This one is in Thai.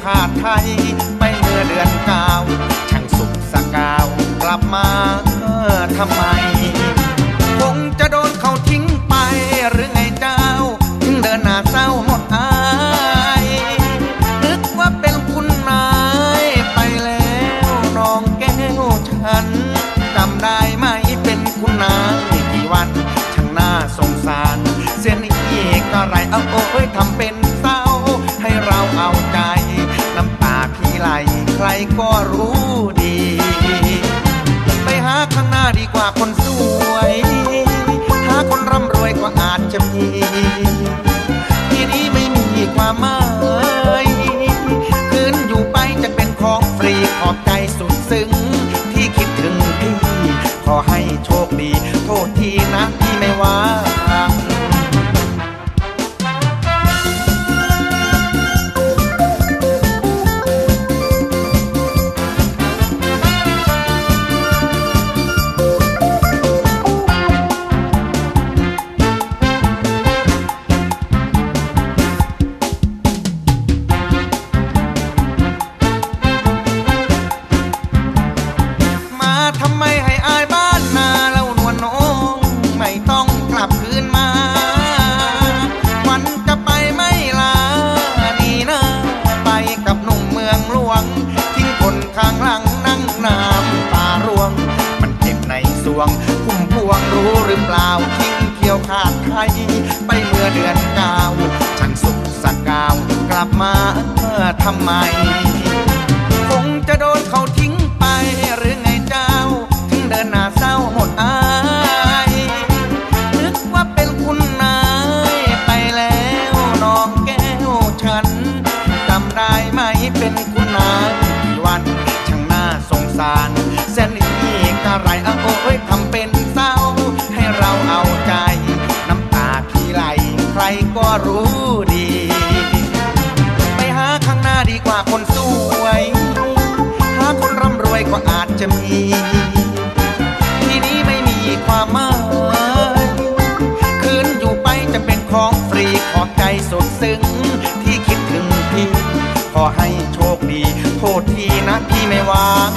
เขียวขาไทย ไปเมื่อเดือนเก้าช่างสุขสกาว กลับมาเออทำไม คงจะโดนเขาทิ้งไปหรือไงเจ้า ถึงเดินหน้าเศร้าหมดอายนึกว่าเป็นคุณนายไปแล้วน้องแก้วฉัน ดีกว่าคนสวย หาคนร่ำรวยก็อาจจะมี ที่นี้ไม่มีความหมายคืนอยู่ไปจะเป็นของฟรีขอบใจสุดซึ้ง ที่คิดถึงพี่ ขอให้โชคดี โทษทีนะที่ไม่ว่างมา องหลวง ทิ้งคนข้างหลังนั่งน้ำตาร่วง มันเจ็บในสวงพุ่มพวงรู้หรือเปล่าทิ้งเที่ยวขาดไทยไปเมื่อเดือนเก้าฉันสุขสกาวกลับมาเมื่อทำไม ก็รู้ดี ไปหาข้างหน้าดีกว่าคนสวย หาคนร่ำรวยก็อาจจะมี ที่นี้ไม่มีความหมายคืนอยู่ไปจะเป็นของฟรีขอใจสุดซึ้งที่คิดถึงพี่ ขอให้โชคดี โทษทีนะที่ไม่วาง